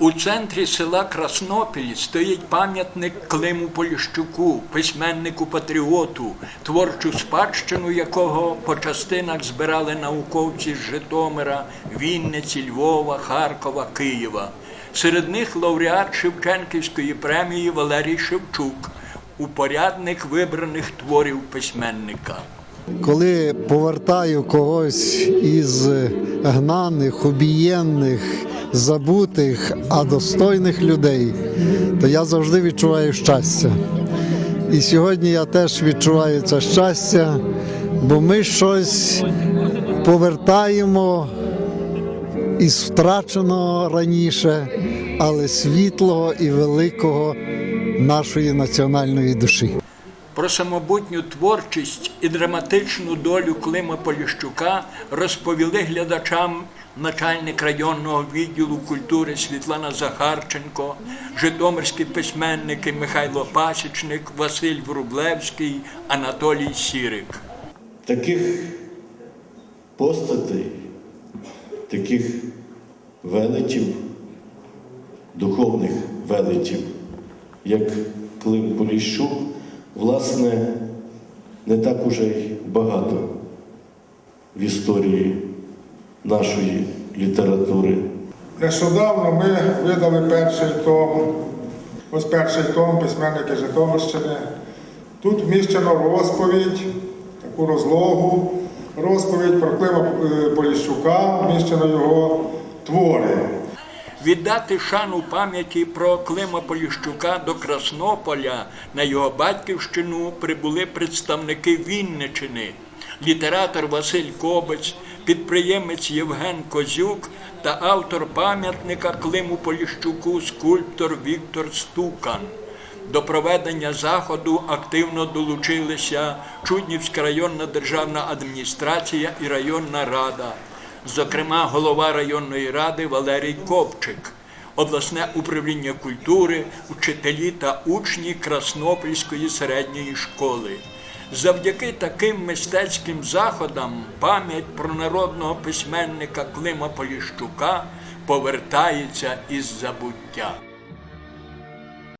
У центрі села Краснопіль стоїть пам'ятник Климу Поліщуку, письменнику патріоту, творчу спадщину якого по частинах збирали науковці з Житомира, Вінниці, Львова, Харкова, Києва. Серед них лауреат Шевченківської премії Валерій Шевчук, упорядник вибраних творів письменника. Коли повертаю когось із гнаних, обієнних, забутих, а достойних людей, то я завжди відчуваю щастя. І сьогодні я теж відчуваю це щастя, бо ми щось повертаємо із втраченого раніше, але світлого і великого нашої національної душі. Про самобутню творчість і драматичну долю Клима Поліщука розповіли глядачам начальник районного відділу культури Світлана Захарченко, житомирські письменники Михайло Пасічник, Василь Врублевський, Анатолій Сірик. Таких постатей, таких величів, духовних величів, як Клим Поліщук, власне, не так уже й багато в історії нашої літератури. Нещодавно ми видали перший том, ось перший том письменники Житомирщини. Тут вміщено розповідь, таку розлогу, розповідь про Клима е, Поліщука, вміщено його твори. Віддати шану пам'яті про Клима Поліщука до Краснополя. На його батьківщину прибули представники Вінничини, літератор Василь Кобець, підприємець Євген Козюк та автор пам'ятника Климу Поліщуку скульптор Віктор Стукан. До проведення заходу активно долучилися Чуднівська районна державна адміністрація і районна рада, зокрема голова районної ради Валерій Копчик, обласне управління культури, учителі та учні Краснопільської середньої школи. Завдяки таким мистецьким заходам пам'ять про народного письменника Клима Поліщука повертається із забуття.